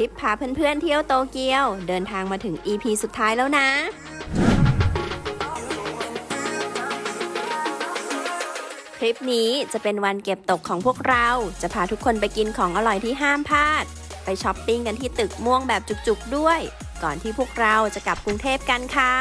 ริปพาเพื่อนๆเที่ยวโตเกียว เดินทางมาถึง EP สุดท้ายแล้วนะ คลิปนี้จะเป็นวันเก็บตกของพวกเรา จะพาทุกคนไปกินของอร่อยที่ห้ามพลาด ไปช้อปปิ้งกันที่ตึกม่วงแบบจุกๆด้วย ก่อนที่พวกเราจะกลับกรุงเทพกันค่ะ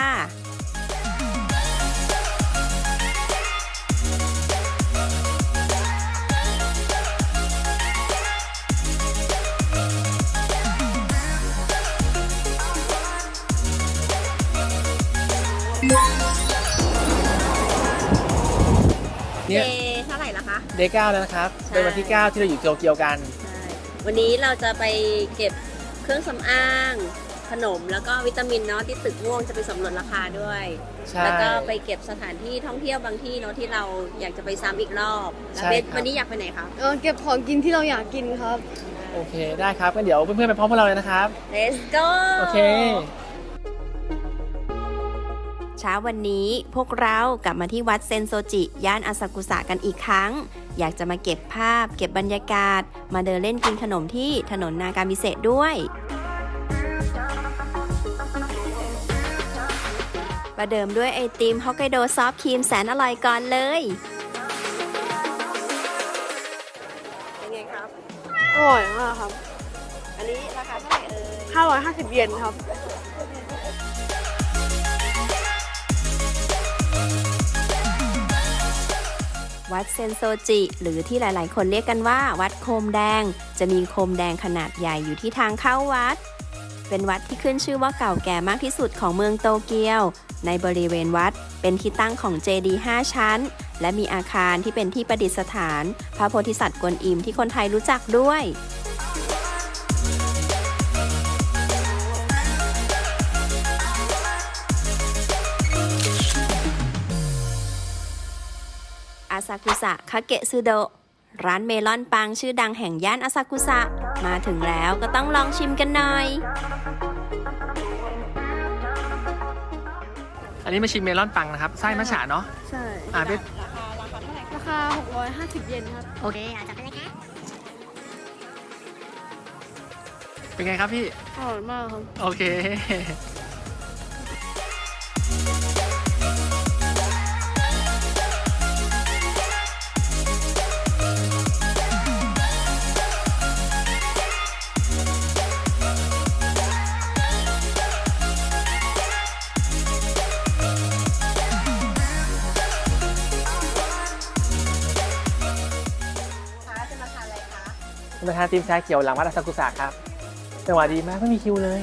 เนี่เจยเท่าไหร่ละคะ เดย์เก้าแล้วนะครับใช่ เป็นวันที่ 9 ที่เราอยู่โตเกียวกันใช่วันนี้เราจะไปเก็บเครื่องสำอาง ขนมแล้วก็วิตามินเนาะที่ตึกม่วงจะไปสำรวจราคาด้วย ใช่ แล้วก็ไปเก็บสถานที่ท่องเที่ยวบางที่เนาะที่เราอยากจะไปซ้ำอีกรอบแล้วใช่เบสครับ วันนี้อยากไปไหนคะ เออเก็บของกินที่เราอยากกินครับ โอเค ได้ครับงั้นเดี๋ยวเพื่อนๆไปพร้อมพวกเราเลยนะครับ Let's go โอเค เช้าวันนี้พวกเรากลับมาที่วัดเซนโซจิ ย่านอาซากุสะกันอีกครั้ง อยากจะมาเก็บภาพ เก็บบรรยากาศ มาเดินเล่นกินขนมที่ถนนนากามิเซะด้วย ประเดิมด้วยไอติมฮอกไกโดซอฟต์ครีมแสนอร่อยก่อนเลยเป็นไงครับ อร่อยมากครับ อันนี้ราคาเท่าไหร่เอ่ย550 เยนครับ วัดเซนโซจิ หรือที่หลาย ๆ คนเรียกกันว่า วัดโคมแดง จะมีโคมแดงขนาดใหญ่อยู่ที่ทางเข้าวัด เป็นวัดที่ขึ้นชื่อว่าเก่าแก่มากที่สุดของเมืองโตเกียว ในบริเวณวัดเป็นที่ตั้งของเจดีย์5ชั้น และมีอาคารที่เป็นที่ประดิษฐาน พระโพธิสัตว์กวนอิมที่คนไทยรู้จักด้วย ซากุสะคาเกะซูโดะร้านเมลอนปังชื่อดังแห่งย่านอาซากุสะ มาถึงแล้วก็ต้องลองชิมกันหน่อย อันนี้มาชิมเมลอนปังนะครับ ไส้มัชฉะเนาะ ใช่อ่าเบสราคา 650 เยนครับ โอเคเอาจับไปเลยครับเป็นไงครับพี่ อร่อยมากครับ โอเค มาทานทีมชาเขียวหลังวัดอาซากุสะครับจังหวะดีมากไม่มีคิวเลย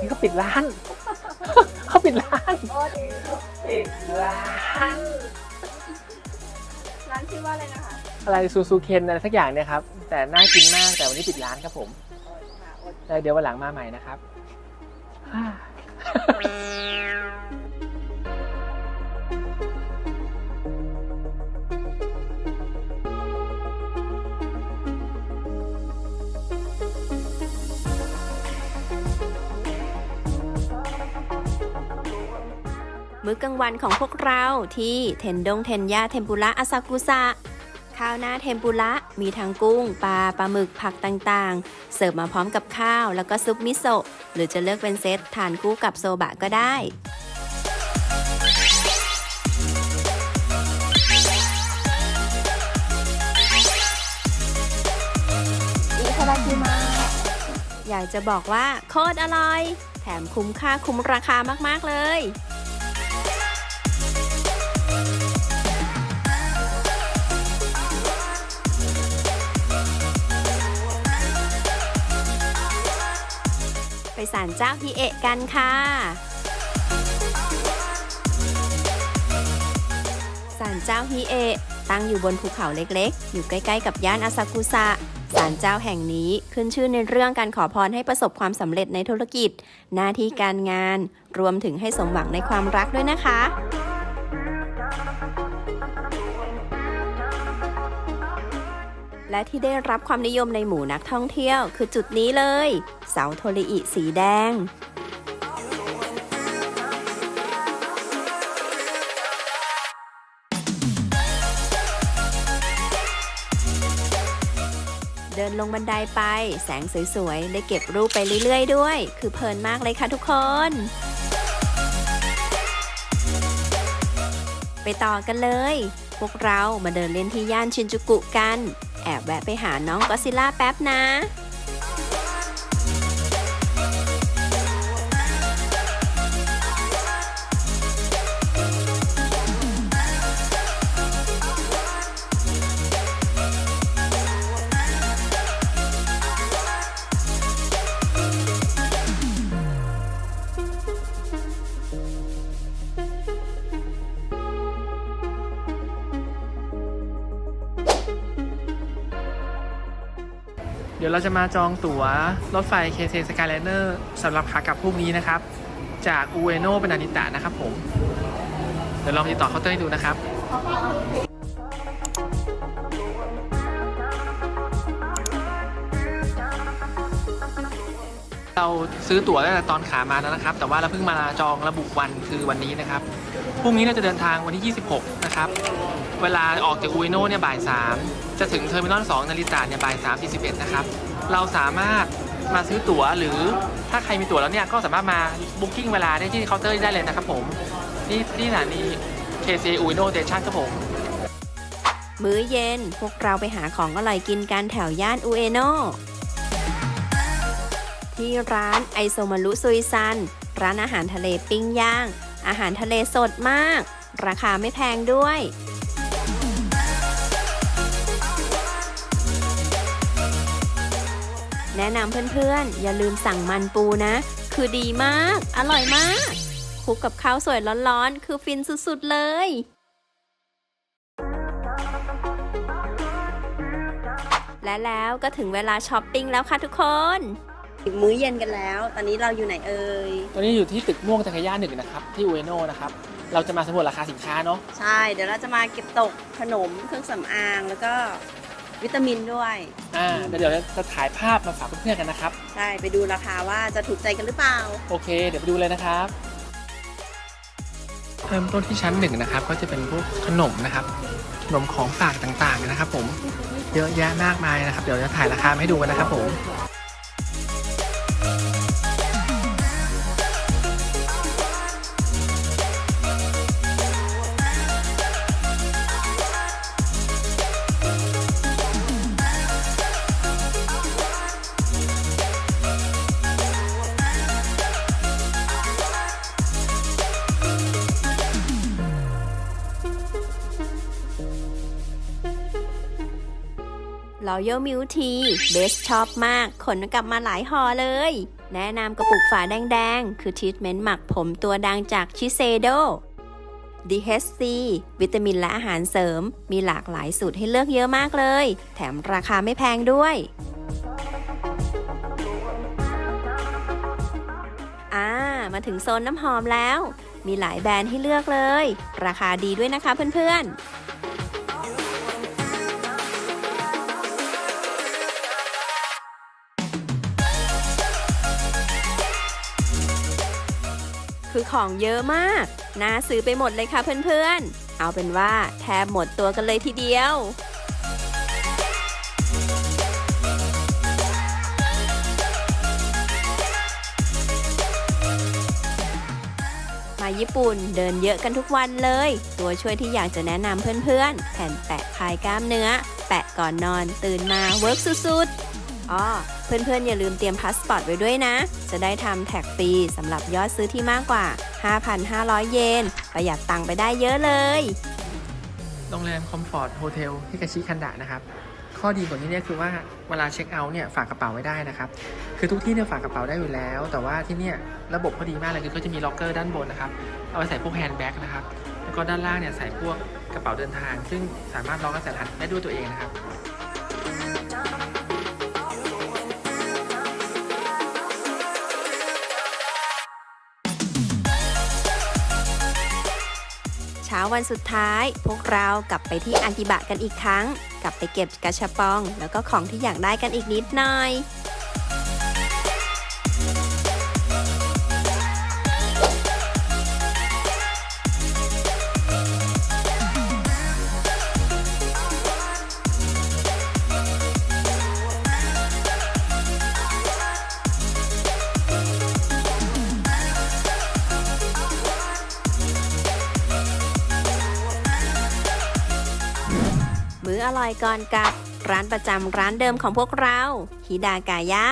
นี่เขาปิดร้าน เขาปิดร้านปิดร้านร้านชื่อว่าอะไรนะคะ อะไรซูซูเคนอะไรสักอย่างเนี่ยครับ แต่น่ากินมากแต่วันนี้ปิดร้านครับผมแต่เดี๋ยววันหลังมาใหม่นะครับ มื้อกลางวันของพวกเราที่เทนดงเทนยาเทมปุระอาซากุสะข้าวหน้าเทมปุระมีทั้งกุ้ง ปลาปลาหมึกผักต่างๆ เสิร์ฟมาพร้อมกับข้าวแล้วก็ซุปมิโซะหรือจะเลือกเป็นเซตทานคู่กับโซบะก็ได้อีคาราคิมาอยากจะบอกว่าโคตรอร่อย แถมคุ้มค่าคุ้มราคามาก ๆ เลย ไปศาลเจ้าฮิเอะกันค่ะศาลเจ้าฮิเอะตั้งอยู่บนภูเขาเล็กๆ อยู่ใกล้ๆกับย่านอาซากุสะศาลเจ้าแห่งนี้ขึ้นชื่อในเรื่องการขอพรให้ประสบความสำเร็จในธุรกิจ หน้าที่การงาน รวมถึงให้สมหวังในความรักด้วยนะคะ และที่ได้รับความนิยมในหมู่นักท่องเที่ยว คือจุดนี้เลย เสาโทริอิสีแดง เดินลงบันไดไป แสงสวยๆ ได้เก็บรูปไปเรื่อยๆด้วย คือเพลินมากเลยค่ะทุกคน ไปต่อกันเลยพวกเรามาเดินเล่นที่ย่านชินจูกุกัน แอบแวะไปหาน้องก็ซิลล่าแป๊บนะ เราจะมาจองตั๋วรถไฟเคเซสกายไลเนอร์สำหรับขากลับพรุ่งนี้นะครับ จากอูเอโนเป็นนานิตะนะครับผม เดี๋ยวลองติดต่อเคาน์เตอร์ให้ดูนะครับเราซื้อตั๋วตั้งแต่ตอนขามาแล้วนะครับ แต่ว่าเราเพิ่งมาจองระบุวันคือวันนี้นะครับ พรุ่งนี้เราจะเดินทางวันที่ 26 นะครับ เวลาออกจากอูเอโนเนี่ยบ่าย 3 จะถึงเทอร์มินอล2นาฬิกาเนี่ยบ่าย3 41 นะครับ เราสามารถมาซื้อตั๋วหรือถ้าใครมีตั๋วแล้วเนี่ยก็สามารถมาบุ๊กิ้งเวลาได้ที่เคาน์เตอร์ได้เลยนะครับผมที่ที่สถานี KC u e n o Station ครับผมมื้อเย็นพวกเราไปหาของอร่อยกินกันแถวย่านอุเอโนที่ร้านไอโซมารุซุยซัน ร้านอาหารทะเลปิ้งย่าง อาหารทะเลสดมาก ราคาไม่แพงด้วย แนะนำเพื่อนๆ อย่าลืมสั่งมันปูนะ คือดีมาก อร่อยมากคลุกกับข้าวสวยร้อนๆ คือฟินสุดๆเลยและแล้วก็ถึงเวลาช้อปปิ้งแล้วค่ะทุกคนถึงมื้อเย็นกันแล้ว ตอนนี้เราอยู่ไหนเอ่ย ตอนนี้อยู่ที่ตึกม่วงจักรยานหนึ่งนะครับ ที่อูเอโนนะครับ เราจะมาสำรวจราคาสินค้าเนาะ ใช่ เดี๋ยวเราจะมาเก็บตกขนมเครื่องสำอางแล้วก็ วิตามินด้วย อ่าเดี๋ยวจะถ่ายภาพมาฝากเพื่อนๆกันนะครับ ใช่ ไปดูราคาว่าจะถูกใจกันหรือเปล่า โอเค เดี๋ยวไปดูเลยนะครับ เริ่มต้นที่ชั้นหนึ่งนะครับ ก็จะเป็นพวกขนมนะครับ ขนมของฝากต่างๆนะครับ ผม เยอะแยะมากมายนะครับ เดี๋ยวจะถ่ายราคามาให้ดูกันนะครับผม Royal Milk Tea เบสชอบมาก ขนกลับมาหลายห่อเลย แนะนำกระปุกฝาแดงๆ คือทรีทเมนต์หมักผมตัวดังจากชิเซโด DHC วิตามินและอาหารเสริม มีหลากหลายสูตรให้เลือกเยอะมากเลย แถมราคาไม่แพงด้วยอ่ามาถึงโซนน้ำหอมแล้ว มีหลายแบรนด์ให้เลือกเลย ราคาดีด้วยนะคะเพื่อนๆ ของเยอะมาก น่าซื้อไปหมดเลยค่ะเพื่อนๆ เอาเป็นว่าแทบหมดตัวกันเลยทีเดียวมาญี่ปุ่นเดินเยอะกันทุกวันเลย ตัวช่วยที่อยากจะแนะนำเพื่อนๆ แผ่นแปะคลายกล้ามเนื้อ แปะก่อนนอนตื่นมาเวิร์กสุดๆ อ๋อ เพื่อนๆ อย่าลืมเตรียมพาสปอร์ตไว้ด้วยนะ จะได้ทำแท็กฟรีสำหรับยอดซื้อที่มากกว่า 5,500 เยน ประหยัดตังค์ไปได้เยอะเลย โรงแรมคอมฟอร์ตโฮเทลฮิกาชิคันดะนะครับ ข้อดีของที่นี่คือว่าเวลาเช็คเอาท์เนี่ยฝากกระเป๋าไว้ได้นะครับ คือทุกที่เนี่ยฝากกระเป๋าได้อยู่แล้ว แต่ว่าที่เนี่ยระบบเขาดีมากเลยคือเขาจะมีล็อกเกอร์ด้านบนนะครับ เอาไว้ใส่พวกแฮนด์แบ็กนะครับ แล้วก็ด้านล่างเนี่ยใส่พวกกระเป๋าเดินทาง ซึ่งสามารถล็อกและใส่รหัสได้ด้วยตัวเองนะครับ วันสุดท้าย พวกเรากลับไปที่อากิบะกันอีกครั้ง กลับไปเก็บกระชับปอง แล้วก็ของที่อยากได้กันอีกนิดหน่อย ออร่อยก่อนกับ ร้านประจำร้านเดิมของพวกเรา ฮิดากายะ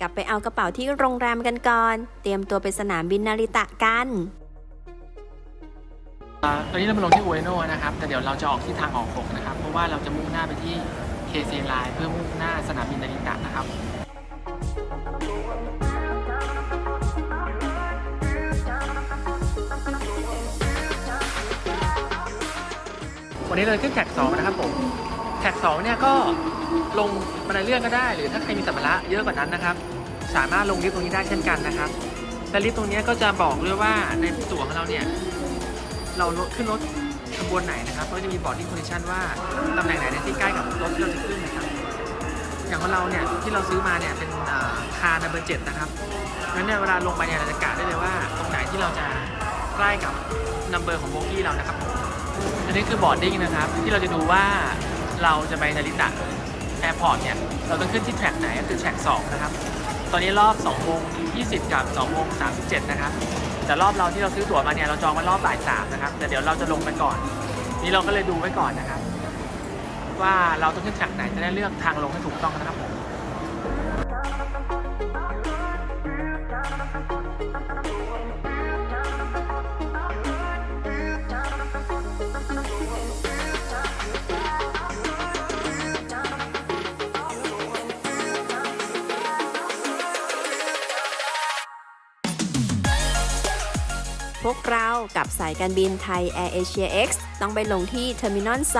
กลับไปเอากระเป๋าที่โรงแรมกันก่อน เตรียมตัวไปสนามบินนาริตะกัน อ่าตอนนี้เรามาลงที่อุเอโนะนะครับ แต่เดี๋ยวเราจะออกที่ทางออกหกนะครับ เพราะว่าเราจะมุ่งหน้าไปที่เคเซไลน์เพื่อมุ่งหน้าสนามบินนาริตะนะครับ วันนี้เราขึ้นแท็กสองนะครับผมแท็กสองเนี่ยก็ลงบันไดเลื่อนก็ได้ หรือถ้าใครมีสัมภาระเยอะกว่านั้นนะครับ สามารถลงลิฟต์ตรงนี้ได้เช่นกันนะครับและลิฟต์ตรงนี้ก็จะบอกด้วยว่าในตั๋วของเราเนี่ยเราขึ้นรถขบวนไหนนะครับก็จะมีบอร์ดดิ้งคอนดิชันว่าตำแหน่งไหนเนี่ยที่ใกล้กับรถที่เราจะขึ้นนะครับอย่างของเราเนี่ยที่เราซื้อมาเนี่ยเป็นคาร์นัมเบอร์เจ็ดนะครับงั้นเนี่ยเวลาลงไปเนี่ยเราจะกะได้เลยว่าตรงไหนที่เราจะใกล้กับนัมเบอร์ของโบกี้เรานะครับผม อันนี้คือบอร์ดดิ้งนะครับ ที่เราจะดูว่าเราจะไปนาริตะแอร์พอร์ตเนี่ย เราต้องขึ้นที่แทร็กไหนก็คือแทร็ก2นะครับ ตอนนี้รอบ2โมง20 กับ2โมง37 นะครับ แต่รอบเราที่เราซื้อตั๋วมาเนี่ย เราจองไว้รอบบ่ายสามนะครับ แต่เดี๋ยวเราจะลงไปก่อน นี่เราก็เลยดูไว้ก่อนนะครับ ว่าเราต้องขึ้นแทร็กไหนจะได้เลือกทางลงให้ถูกต้องนะครับผม พวกเรากับสายการบินไทย Air Asia X ต้องไปลงที่เทอร์มินอล 2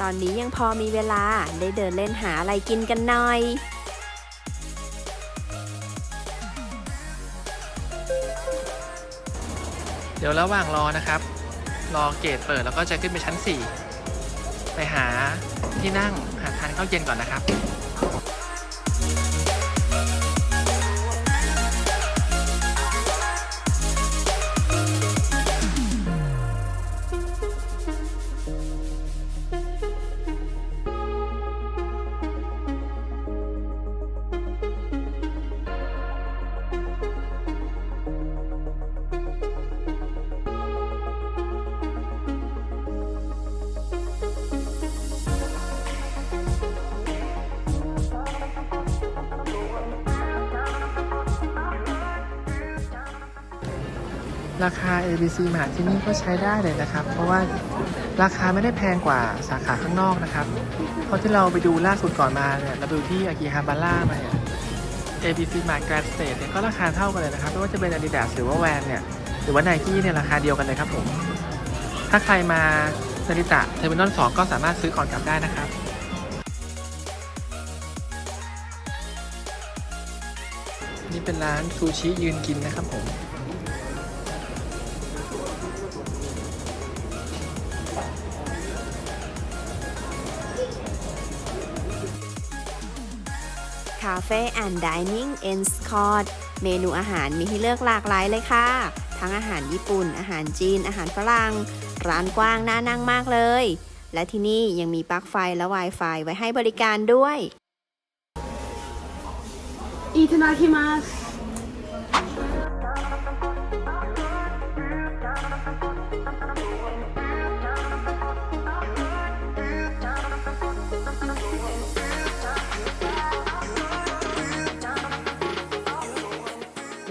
ตอนนี้ยังพอมีเวลาได้เดินเล่นหาอะไรกินกันหน่อย เดี๋ยวระหว่างรอนะครับ รอเกตเปิดแล้วก็จะขึ้นไปชั้น 4 ไปหาที่นั่งหาทานข้าวเย็นก่อนนะครับ ราคา ABC มหาที่นี่ก็ใช้ได้เลยนะครับ เพราะว่าราคาไม่ได้แพงกว่าสาขาข้างนอกนะครับเพราะที่เราไปดูล่าสุดก่อนมาเนี่ยเราดูที่อากิฮาบาร่ามาเนี่ย ABC Mart Grand State เนี่ยก็ราคาเท่ากันเลยนะครับไม่ว่าจะเป็น Adidas หรือว่าแวนเนี่ยหรือว่า Nike เนี่ยราคาเดียวกันเลยครับผม ถ้าใครมานาริตะเทอร์มินอล2ก็สามารถซื้อก่อนกลับได้นะครับนี่เป็นร้านซูชิยืนกินนะครับผมคาเฟ่แอนด์ดิเนิ่งเอ็นสคอร์ดเมนูอาหารมีให้เลือกหลากหลายเลยค่ะ ทั้งอาหารญี่ปุ่น อาหารจีน อาหารฝรั่ง ร้านกว้างน่านั่งมากเลย และที่นี่ยังมีปลั๊กไฟและ Wi-Fi ไว้ให้บริการด้วย いただきます。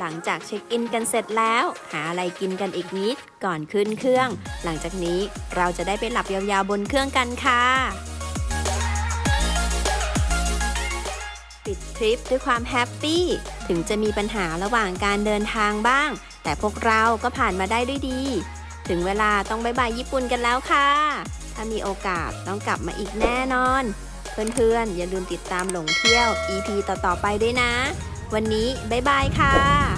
ลังจากเช็คอินกันเสร็จแล้ว หาอะไรกินกันอีกนิด ก่อนขึ้นเครื่อง หลังจากนี้เราจะได้ไปหลับยาวๆบนเครื่องกันค่ะปิดทริปด้วยความแฮปปี้ ถึงจะมีปัญหาระหว่างการเดินทางบ้าง แต่พวกเราก็ผ่านมาได้ด้วยดี ถึงเวลาต้องบายบายญี่ปุ่นกันแล้วค่ะ ถ้ามีโอกาสต้องกลับมาอีกแน่นอน เพื่อนๆ อย่าลืมติดตามหลงเที่ยว EP ต่อๆไปด้วยนะ วันนี้บายบายค่ะ